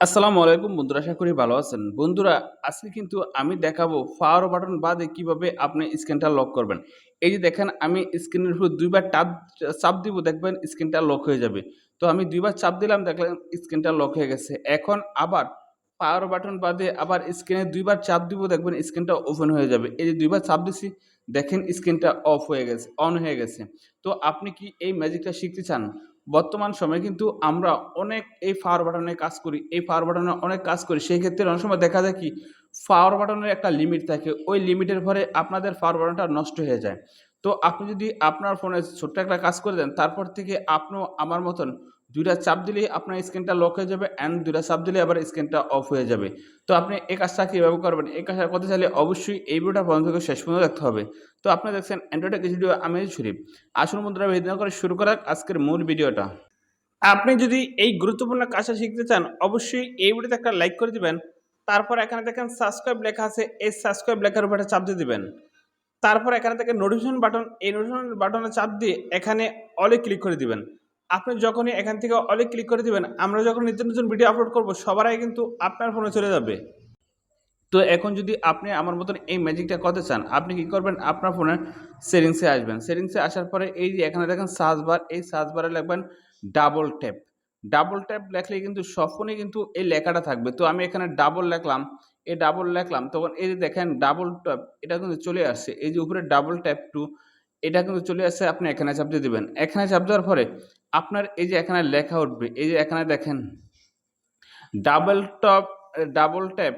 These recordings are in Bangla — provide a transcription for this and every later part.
আসসালামু আলাইকুম বন্ধুরা, আশা করি ভালো আছেন। বন্ধুরা, আজকে কিন্তু আমি দেখাবো পাওয়ার বাটন বাদে কীভাবে আপনি স্ক্রিনটা লক করবেন। এই যে দেখেন, আমি স্ক্রিনের উপর দুইবার টাপ চাপ দিব, দেখবেন স্ক্রিনটা লক হয়ে যাবে। তো আমি দুইবার চাপ দিলাম দেখলাম স্ক্রিনটা লক হয়ে গেছে। এখন আবার পাওয়ার বাটন বাদে আবার স্ক্রিনে দুইবার চাপ দিব, দেখবেন স্ক্রিনটা ওপেন হয়ে যাবে। এই যে দুইবার চাপ দিছি, দেখেন স্ক্রিনটা অফ হয়ে গেছে অন হয়ে গেছে। তো আপনি কি এই ম্যাজিকটা শিখতে চান? বর্তমান সময়ে কিন্তু আমরা অনেক এই পাওয়ার বাটনে কাজ করি, এই পাওয়ার বাটনে অনেক কাজ করি। সেই ক্ষেত্রে অনেক সময় দেখা যায় কি পাওয়ার বাটনের একটা লিমিট থাকে, ওই লিমিটের পরে আপনাদের পাওয়ার বাটনটা নষ্ট হয়ে যায়। তো আপনি যদি আপনার ফোনে ছোট্ট একটা কাজ করে দেন, তারপর থেকে আপনিও আমার মতন দুইটা চাপ দিলেই আপনার স্ক্রিনটা লক হয়ে যাবে অ্যান্ড দুইটা চাপ দিলে আবার স্ক্রিনটা অফ হয়ে যাবে। তো আপনি এই কাজটা কীভাবে করবেন? এই কাজটা করতে চাইলে অবশ্যই এই ভিডিওটা বন্ধ থেকে শেষ পর্যন্ত দেখতে হবে। তো আপনি দেখছেন অ্যান্ড্রয়েড কিছু ভিডিও আমি শরীফ আসুন বন্ধুরা ভিডিও করে শুরু করা আজকের মূল ভিডিওটা। আপনি যদি এই গুরুত্বপূর্ণ কাজটা শিখতে চান, অবশ্যই এই ভিডিওতে একটা লাইক করে দিবেন। তারপর এখানে দেখেন সাবস্ক্রাইব লেখা আছে, এই সাবস্ক্রাইব লেখার উপরে চাপ দিয়ে দিবেন। তারপর এখানে থেকে নোটিফিকেশন বাটন এই নোটিফিকেশন বাটনে চাপ দিয়ে এখানে অলে ক্লিক করে দিবেন। আপনি যখনই এখান থেকে অলে ক্লিক করে দিবেন, আমরা যখন নিত্য নতুন ভিডিও আপলোড করব, সবার আগে কিন্তু আপনার ফোনে চলে যাবে। তো এখন যদি আপনি আমার মতন এই ম্যাজিকটা করতে চান, আপনি কি করবেন? আপনার ফোনের সেটিংসে আসবেন। সেটিংসে আসার পরে এই যে এখানে দেখেন সার্চ বার এই সার্চ বারে লিখবেন ডাবল ট্যাপ ডাবল ট্যাপ লেখলে কিন্তু সব ফোনে কিন্তু এই লেখাটা থাকবে। তো আমি এখানে ডাবল লেখলাম। এই ডাবল লেখলাম, তখন এই যে দেখেন ডাবল ট্যাপ এটা কিন্তু চলে আসছে। এই যে উপরে ডাবল ট্যাপ টু এটা কিন্তু চলে আসছে, আপনি এখানে চাপ দিয়ে দেবেন। এখানে চাপ দেওয়ার পরে আপনার এই যে এখানে লেখা উঠবে, এই যে এখানে দেখেন double tap double tap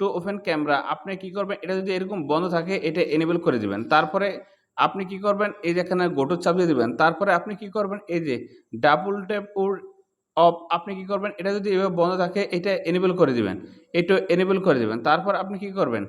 to open camera আপনি কি করবেন, এটা যদি এরকম বন্ধ থাকে, এটা এনেবল করে দিবেন। তারপরে আপনি কি করবেন, এই যে এখানে গোটো চাপ দিয়ে দিবেন। তারপরে আপনি কি করবেন, এই যে ডাবল ট্যাপ ওর অফ, আপনি কি করবেন? এটা যদি এভাবে বন্ধ থাকে, এটা এনেবল করে দিবেন। এটা এনেবল করে দিবেন। তারপর আপনি কি করবেন?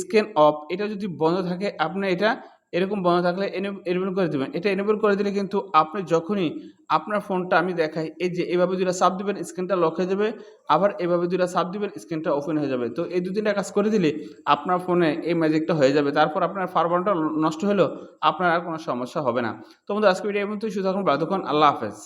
স্ক্যান অফ এটা যদি বন্ধ থাকে, আপনি এটা এরকম বন্ধ থাকলে এনেবল করে দিবেন। এটা এনেবল করে দিলে কিন্তু আপনি যখনই আপনার ফোনটা আমি দেখাই, এই যে এভাবে দুটা সাপ দিবেন স্ক্রিনটা লক হয়ে যাবে। আবার এভাবে দুটা সাপ দিবেন স্ক্রিনটা ওপেন হয়ে যাবে। তো এই দু তিনটা কাজ করে দিলে আপনার ফোনে এই ম্যাজিকটা হয়ে যাবে। তারপর আপনার ফারবানটা নষ্ট হলেও আপনার আর কোনো সমস্যা হবে না। তো বন্ধু আজকে ভিডিও এই পর্যন্তই। শুধু এখন থাকুন। আল্লাহ হাফেজ।